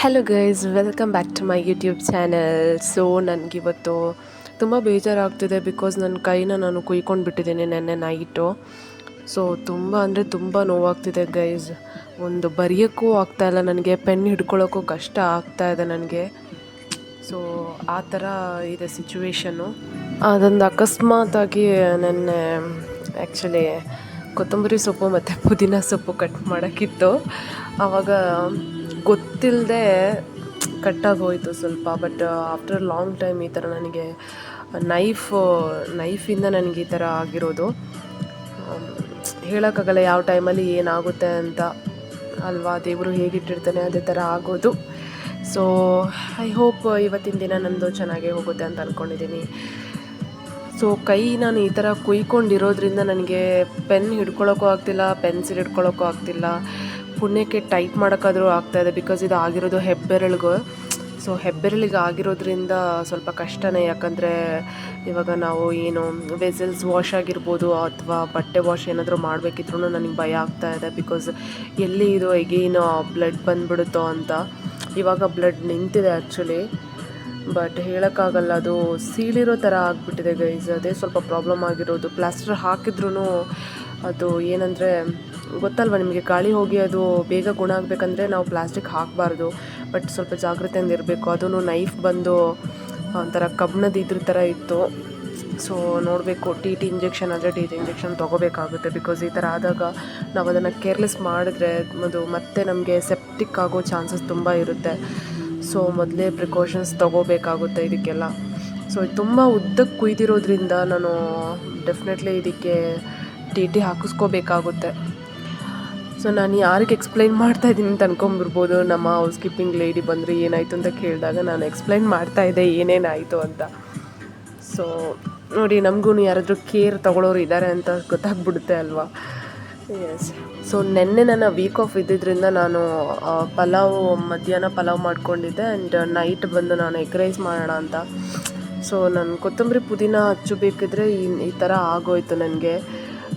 Hello guys welcome back to my YouTube channel so ನನಗಿವತ್ತು ತುಂಬ ಬೇಜಾರಾಗ್ತಿದೆ because ನನ್ನ ಕೈನ ನಾನು ಕುಯ್ಕೊಂಡು ಬಿಟ್ಟಿದ್ದೀನಿ ನೆನ್ನೆ ನೈಟು ಸೊ ತುಂಬ ಅಂದರೆ ತುಂಬ ನೋವಾಗ್ತಿದೆ ಗೈಸ್ ಒಂದು ಬರೆಯೋಕ್ಕೂ ಆಗ್ತಾಯಿಲ್ಲ ನನಗೆ ಪೆನ್ ಹಿಡ್ಕೊಳ್ಳೋಕ್ಕೂ ಕಷ್ಟ ಆಗ್ತಾ ಇದೆ ನನಗೆ. ಸೊ ಆ ಥರ ಇದೆ ಸಿಚುವೇಶನ್ನು ಅದೊಂದು ಅಕಸ್ಮಾತಾಗಿ ನೆನ್ನೆ ಆ್ಯಕ್ಚುಲಿ ಕೊತ್ತಂಬರಿ ಸೊಪ್ಪು ಮತ್ತು ಪುದೀನ ಸೊಪ್ಪು ಕಟ್ ಮಾಡೋಕ್ಕಿತ್ತು. ಆವಾಗ ಗೊತ್ತಿಲ್ಲದೆ ಕಟ್ಟಾಗೋಯ್ತು ಸ್ವಲ್ಪ. ಬಟ್ ಆಫ್ಟರ್ ಲಾಂಗ್ ಟೈಮ್ ಈ ಥರ ನನಗೆ ನೈಫ್ ನೈಫಿಂದ ನನಗೆ ಈ ಥರ ಆಗಿರೋದು. ಹೇಳೋಕ್ಕಾಗಲ್ಲ ಯಾವ ಟೈಮಲ್ಲಿ ಏನಾಗುತ್ತೆ ಅಂತ. ಅಲ್ವಾ? ದೇವರು ಹೇಗಿಟ್ಟಿರ್ತಾನೆ ಅದೇ ಥರ ಆಗೋದು. ಸೊ ಐ ಹೋಪ್ ಇವತ್ತಿನ ದಿನ ನಂದು ಚೆನ್ನಾಗೇ ಹೋಗುತ್ತೆ ಅಂತ ಅಂದ್ಕೊಂಡಿದ್ದೀನಿ ಸೊ ಕೈ ನಾನು ಈ ಥರ ಕುಯ್ಕೊಂಡಿರೋದ್ರಿಂದ ನನಗೆ ಪೆನ್ ಹಿಡ್ಕೊಳ್ಳೋಕ್ಕೂ ಆಗ್ತಿಲ್ಲ ಪೆನ್ಸಿಲ್ ಹಿಡ್ಕೊಳ್ಳೋಕ್ಕೂ ಆಗ್ತಿಲ್ಲ. ಪುಣ್ಯಕ್ಕೆ ಟೈಪ್ ಮಾಡೋಕ್ಕಾದರೂ ಆಗ್ತಾಯಿದೆ ಬಿಕಾಸ್ ಇದು ಆಗಿರೋದು ಹೆಬ್ಬೆರಳಿಗೂ. ಸೊ ಹೆಬ್ಬೆರಳಿಗೆ ಆಗಿರೋದ್ರಿಂದ ಸ್ವಲ್ಪ ಕಷ್ಟನೇ. ಯಾಕಂದರೆ ಇವಾಗ ನಾವು ಏನು ವೆಸಲ್ಸ್ ವಾಶ್ ಆಗಿರ್ಬೋದು ಅಥವಾ ಬಟ್ಟೆ ವಾಶ್ ಏನಾದರೂ ಮಾಡಬೇಕಿದ್ರೂ ನನಗೆ ಭಯ ಆಗ್ತಾ ಇದೆ ಬಿಕಾಸ್ ಎಲ್ಲಿ ಇದು ಎಗೇನು ಬ್ಲಡ್ ಬಂದುಬಿಡುತ್ತೋ ಅಂತ. ಇವಾಗ ಬ್ಲಡ್ ನಿಂತಿದೆ ಆ್ಯಕ್ಚುಲಿ ಬಟ್ ಹೇಳೋಕ್ಕಾಗಲ್ಲ, ಅದು ಸೀಳಿರೋ ಥರ ಆಗಿಬಿಟ್ಟಿದೆ ಗೈಸ್ ಅದೇ ಸ್ವಲ್ಪ ಪ್ರಾಬ್ಲಮ್ ಆಗಿರೋದು. ಪ್ಲಾಸ್ಟರ್ ಹಾಕಿದ್ರೂ ಅದು ಏನಂದರೆ ಗೊತ್ತಲ್ವ ನಿಮಗೆ ಗಾಳಿ ಹೋಗಿ ಅದು ಬೇಗ ಗುಣ ಆಗಬೇಕಂದ್ರೆ ನಾವು ಪ್ಲಾಸ್ಟಿಕ್ ಹಾಕಬಾರ್ದು, ಬಟ್ ಸ್ವಲ್ಪ ಜಾಗ್ರತೆಯಿಂದ ಇರಬೇಕು ಅದೂ ನೈಫ್ ಬಂದು ಒಂಥರ ಕಬ್ಬಿಣದ ಇದ್ರ ಥರ ಇತ್ತು. ಸೊ ನೋಡಬೇಕು ಟಿ ಟಿ ಇಂಜೆಕ್ಷನ್ ಆದರೆ ಟಿ ಟಿ ಇಂಜೆಕ್ಷನ್ ತೊಗೋಬೇಕಾಗುತ್ತೆ ಬಿಕಾಸ್ ಈ ಥರ ಆದಾಗ ನಾವು ಅದನ್ನು ಕೇರ್ಲೆಸ್ ಮಾಡಿದ್ರೆ ಅದು ಮತ್ತೆ ನಮಗೆ ಸೆಪ್ಟಿಕ್ ಆಗೋ ಚಾನ್ಸಸ್ ತುಂಬ ಇರುತ್ತೆ. ಸೊ ಮೊದಲೇ ಪ್ರಿಕಾಷನ್ಸ್ ತೊಗೋಬೇಕಾಗುತ್ತೆ ಇದಕ್ಕೆಲ್ಲ. ಸೊ ತುಂಬ ಉದ್ದಕ್ಕೆ ಕುಯ್ದಿರೋದ್ರಿಂದ ನಾನು ಡೆಫಿನೆಟ್ಲಿ ಇದಕ್ಕೆ ಟಿ ಟಿ ಹಾಕಿಸ್ಕೋಬೇಕಾಗುತ್ತೆ. ಸೊ ನಾನು ಯಾರಿಗೆ ಎಕ್ಸ್ಪ್ಲೈನ್ ಮಾಡ್ತಾ ಇದ್ದೀನಿ ಅಂತ ಅನ್ಕೊಂಬಿರ್ಬೋದು ನಮ್ಮ ಹೌಸ್ ಕೀಪಿಂಗ್ ಲೇಡಿ ಬಂದರೆ ಏನಾಯಿತು ಅಂತ ಕೇಳಿದಾಗ ನಾನು ಎಕ್ಸ್ಪ್ಲೈನ್ ಮಾಡ್ತಾ ಇದ್ದೆ, ಏನೇನಾಯಿತು ಅಂತ. ಸೊ ನೋಡಿ ನಮಗೂ ಯಾರಾದರೂ ಕೇರ್ ತೊಗೊಳೋರು ಇದ್ದಾರೆ ಅಂತ ಗೊತ್ತಾಗ್ಬಿಡುತ್ತೆ ಅಲ್ವಾ? ಎಸ್ ಸೊ ನೆನ್ನೆ ನನ್ನ ವೀಕ್ ಆಫ್ ಇದ್ದಿದ್ದರಿಂದ ನಾನು ಪಲಾವ್, ಮಧ್ಯಾಹ್ನ ಪಲಾವ್ ಮಾಡ್ಕೊಂಡಿದ್ದೆ ಆ್ಯಂಡ್ ನೈಟ್ ಬಂದು ನಾನು ಎಗ್ ರೈಸ್ ಮಾಡೋಣ ಅಂತ. ಸೊ ನಾನು ಕೊತ್ತಂಬರಿ ಪುದೀನ ಹಚ್ಚಬೇಕಿದ್ರೆ ಈ ಈ ಥರ ಆಗೋಯ್ತು ನನಗೆ.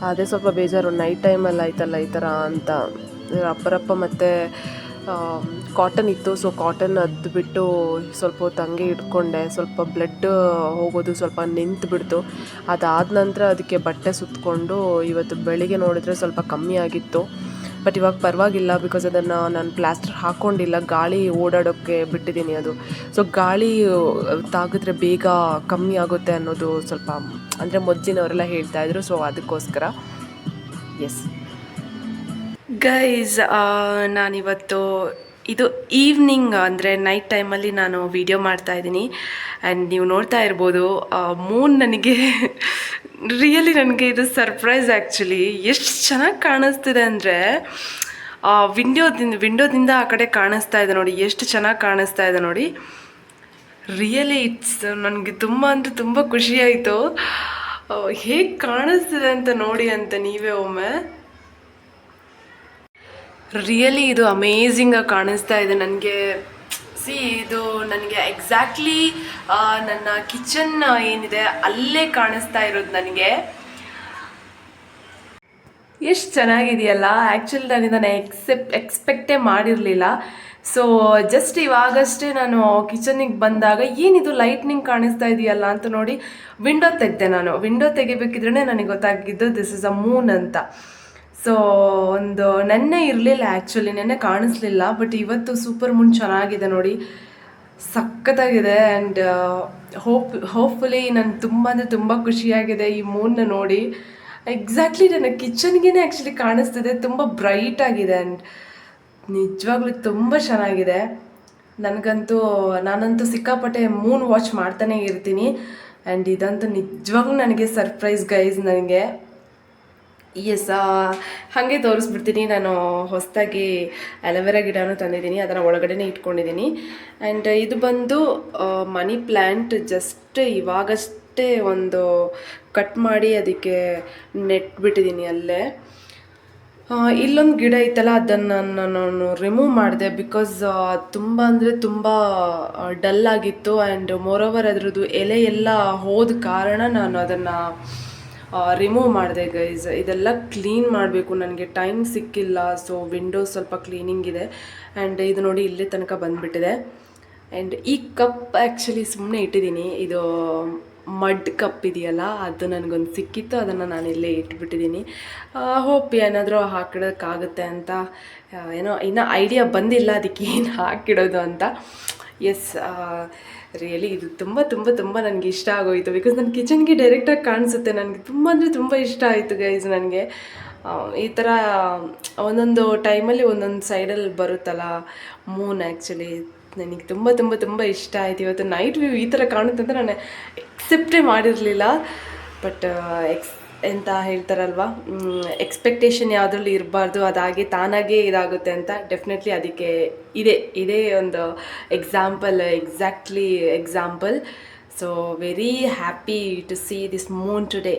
ಅದೇ ಸ್ವಲ್ಪ ಬೇಜಾರು ನೈಟ್ ಟೈಮಲ್ಲಿ ಆಯ್ತಲ್ಲ ಈ ಥರ ಅಂತ. ಅಪ್ಪರಪ್ಪ ಮತ್ತು ಕಾಟನ್ ಇತ್ತು ಸೊ ಕಾಟನ್ ಅದ್ಬಿಟ್ಟು ಸ್ವಲ್ಪ ಹೊತ್ತು ಹಂಗೆ ಇಟ್ಕೊಂಡೆ. ಸ್ವಲ್ಪ ಬ್ಲಡ್ ಹೋಗೋದು ಸ್ವಲ್ಪ ನಿಂತು ಬಿಡ್ತು ಅದಾದ ನಂತರ ಅದಕ್ಕೆ ಬಟ್ಟೆ ಸುತ್ತಕೊಂಡು ಇವತ್ತು ಬೆಳಿಗ್ಗೆ ನೋಡಿದರೆ ಸ್ವಲ್ಪ ಕಮ್ಮಿ ಆಗಿತ್ತು. ಬಟ್ ಇವಾಗ ಪರವಾಗಿಲ್ಲ ಬಿಕಾಸ್ ಅದನ್ನು ನಾನು ಪ್ಲಾಸ್ಟರ್ ಹಾಕ್ಕೊಂಡಿಲ್ಲ ಗಾಳಿ ಓಡಾಡೋಕ್ಕೆ ಬಿಟ್ಟಿದ್ದೀನಿ ಅದು. ಸೊ ಗಾಳಿ ತಾಗಿದ್ರೆ ಬೇಗ ಕಮ್ಮಿ ಆಗುತ್ತೆ ಅನ್ನೋದು ಸ್ವಲ್ಪ, ಅಂದರೆ ಹೇಳ್ತಾ ಇದ್ರು. ಸೊ ಅದಕ್ಕೋಸ್ಕರ ಎಸ್ ಗೈಸ್ ನಾನಿವತ್ತು, ಇದು ಈವ್ನಿಂಗ್ ಅಂದರೆ ನೈಟ್ ಟೈಮಲ್ಲಿ ನಾನು ವಿಡಿಯೋ ಮಾಡ್ತಾ ಇದ್ದೀನಿ. ಆ್ಯಂಡ್ ನೀವು ನೋಡ್ತಾ ಇರ್ಬೋದು ಮೂನ್ ನನಗೆ ರಿಯಲಿ ನನಗೆ ಇದು ಸರ್ಪ್ರೈಸ್ ಆ್ಯಕ್ಚುಲಿ ಎಷ್ಟು ಚೆನ್ನಾಗಿ ಕಾಣಿಸ್ತಿದೆ ಅಂದರೆ ವಿಂಡೋದಿಂದ ವಿಂಡೋದಿಂದ ಆ ಕಡೆ ಕಾಣಿಸ್ತಾ ಇದೆ ನೋಡಿ. ಎಷ್ಟು ಚೆನ್ನಾಗಿ ಕಾಣಿಸ್ತಾ ಇದೆ ನೋಡಿ. ರಿಯಲಿ ಇಟ್ಸ್ ನನಗೆ ತುಂಬ ಅಂದರೆ ತುಂಬ ಖುಷಿಯಾಯಿತು ಹೇಗೆ ಕಾಣಿಸ್ತಿದೆ ಅಂತ ನೋಡಿ ಅಂತ ನೀವೇ ಒಮ್ಮೆ. ರಿಯಲಿ ಇದು ಅಮೇಝಿಂಗಾಗಿ ಕಾಣಿಸ್ತಾ ಇದೆ. ನನಗೆ ಸಿ, ಇದು ನನಗೆ ಎಕ್ಸಾಕ್ಟ್ಲಿ ನನ್ನ ಕಿಚನ್ ಏನಿದೆ, ಅಲ್ಲೇ ಕಾಣಿಸ್ತಾ ಇರೋದು ನನಗೆ. ಎಷ್ಟು ಚೆನ್ನಾಗಿದೆಯಲ್ಲ ಆ್ಯಕ್ಚುಲಿ ನಾನು ಇದನ್ನು ಎಕ್ಸೆಪ್ ಎಕ್ಸ್ಪೆಕ್ಟೇ ಮಾಡಿರಲಿಲ್ಲ. ಸೊ ಜಸ್ಟ್ ಇವಾಗಷ್ಟೇ ನಾನು ಕಿಚನಿಗೆ ಬಂದಾಗ, ಏನಿದು ಲೈಟ್ನಿಂಗ್ ಕಾಣಿಸ್ತಾ ಇದೆಯಲ್ಲ ಅಂತ ನೋಡಿ ವಿಂಡೋ ತೆಗೆದೆ ನಾನು. ವಿಂಡೋ ತೆಗಿಬೇಕಿದ್ರೆ ನನಗೆ ಗೊತ್ತಾಗಿದ್ದು ದಿಸ್ ಇಸ್ ಅ ಮೂನ್ ಅಂತ. ಸೊ ಒಂದು ನೆನ್ನೆ ಇರಲಿಲ್ಲ ಆ್ಯಕ್ಚುಲಿ ನೆನ್ನೆ ಕಾಣಿಸ್ಲಿಲ್ಲ ಬಟ್ ಇವತ್ತು ಸೂಪರ್ ಮೂನ್ ಚೆನ್ನಾಗಿದೆ ನೋಡಿ. ಸಖತ್ತಾಗಿದೆ ಆ್ಯಂಡ್ ಹೋಪ್ ಹೋಪ್ಫುಲಿ ನಾನು ತುಂಬ ಅಂದರೆ ತುಂಬ ಖುಷಿಯಾಗಿದೆ ಈ ಮೂನ್ನ ನೋಡಿ. ಎಕ್ಸಾಕ್ಟ್ಲಿ ನನ್ನ ಕಿಚನ್ಗೆ ಆ್ಯಕ್ಚುಲಿ ಕಾಣಿಸ್ತಿದೆ, ತುಂಬ ಬ್ರೈಟ್ ಆಗಿದೆ ಆ್ಯಂಡ್ ನಿಜವಾಗ್ಲೂ ತುಂಬ ಚೆನ್ನಾಗಿದೆ. ನನಗಂತೂ, ನಾನಂತೂ ಸಿಕ್ಕಾಪಟ್ಟೆ ಮೂನ್ ವಾಚ್ ಮಾಡ್ತಾನೆ ಇರ್ತೀನಿ. ಆ್ಯಂಡ್ ಇದಂತೂ ನಿಜವಾಗ್ಲೂ ನನಗೆ ಸರ್ಪ್ರೈಸ್ ಗೈಸ್ ನನಗೆ. ಎಸ್ ಹಾಗೆ ತೋರಿಸ್ಬಿಡ್ತೀನಿ. ನಾನು ಹೊಸದಾಗಿ ಅಲೋವೆರಾ ಗಿಡನೂ ತಂದಿದ್ದೀನಿ. ಅದನ್ನು ಒಳಗಡೆನೇ ಇಟ್ಕೊಂಡಿದ್ದೀನಿ. ಆ್ಯಂಡ್ ಇದು ಬಂದು ಮನಿ ಪ್ಲ್ಯಾಂಟ್ ಜಸ್ಟ್ ಇವಾಗಷ್ಟೇ ಒಂದು ಕಟ್ ಮಾಡಿ ಅದಕ್ಕೆ ನೆಟ್ಬಿಟ್ಟಿದ್ದೀನಿ ಅಲ್ಲೇ. ಇಲ್ಲೊಂದು ಗಿಡ ಇತ್ತಲ್ಲ ಅದನ್ನು ನಾನು ರಿಮೂವ್ ಮಾಡಿದೆ ಬಿಕಾಸ್ ತುಂಬ ಅಂದರೆ ತುಂಬ ಡಲ್ ಆಗಿತ್ತು. ಆ್ಯಂಡ್ ಓವರ್ ಅದರದ್ದು ಎಲೆ ಎಲ್ಲ ಹೋದ ಕಾರಣ ನಾನು ಅದನ್ನು ರಿಮೂವ್ ಮಾಡಿದೆ ಗೈಸ್ ಇದೆಲ್ಲ ಕ್ಲೀನ್ ಮಾಡಬೇಕು. ನನಗೆ ಟೈಮ್ ಸಿಕ್ಕಿಲ್ಲ ಸೊ ವಿಂಡೋಸ್ ಸ್ವಲ್ಪ ಕ್ಲೀನಿಂಗ್ ಇದೆ. ಆ್ಯಂಡ್ ಇದು ನೋಡಿ ಇಲ್ಲೇ ತನಕ ಬಂದುಬಿಟ್ಟಿದೆ. ಆ್ಯಂಡ್ ಈ ಕಪ್ ಆ್ಯಕ್ಚುಲಿ ಸುಮ್ಮನೆ ಇಟ್ಟಿದ್ದೀನಿ. ಇದು ಮಡ್ ಕಪ್ ಇದೆಯಲ್ಲ, ಅದು ನನಗೊಂದು ಸಿಕ್ಕಿತ್ತು. ಅದನ್ನು ನಾನು ಇಲ್ಲೇ ಇಟ್ಬಿಟ್ಟಿದ್ದೀನಿ. ಹೋಪ್ ಏನಾದರೂ ಹಾಕಿಡೋಕ್ಕಾಗುತ್ತೆ ಅಂತ ಏನೋ, ಇನ್ನೂ ಐಡಿಯಾ ಬಂದಿಲ್ಲ, ಅದಕ್ಕೆ ಏನು ಹಾಕಿಡೋದು ಅಂತ. ಎಸ್ ರಿಯಲಿ ಇದು ತುಂಬ ತುಂಬ ತುಂಬ ನನಗೆ ಇಷ್ಟ ಆಗೋಯಿತು. ಬಿಕಾಸ್ ನನ್ನ ಕಿಚನ್ಗೆ ಡೈರೆಕ್ಟಾಗಿ ಕಾಣಿಸುತ್ತೆ ನನಗೆ. ತುಂಬ ಅಂದರೆ ತುಂಬ ಇಷ್ಟ ಆಯಿತು ಗೈಸ್ ನನಗೆ. ಈ ಥರ ಒಂದೊಂದು ಟೈಮಲ್ಲಿ ಒಂದೊಂದು ಸೈಡಲ್ಲಿ ಬರುತ್ತಲ್ಲ? ಮೂನ್ ಆ್ಯಕ್ಚುಲಿ ನನಗೆ ತುಂಬ ತುಂಬ ತುಂಬ ಇಷ್ಟ ಆಯಿತು. ಇವತ್ತು ನೈಟ್ ವ್ಯೂ ಈ ಥರ ಕಾಣುತ್ತೆ ಅಂತ ನಾನು ಎಕ್ಸೆಪ್ಟೇ ಮಾಡಿರಲಿಲ್ಲ. ಬಟ್ ಎಕ್ಸ್ ಎಂತ ಹೇಳ್ತಾರಲ್ವ? ಎಕ್ಸ್ಪೆಕ್ಟೇಷನ್ ಯಾವುದ್ರಲ್ಲಿ ಇರಬಾರ್ದು, ಅದಾಗಿ ತಾನಾಗೇ ಇದಾಗುತ್ತೆ ಅಂತ ಡೆಫಿನೆಟ್ಲಿ ಅದಕ್ಕೆ ಇದೆ, ಇದೇ ಒಂದು example exactly example so very happy to see this moon today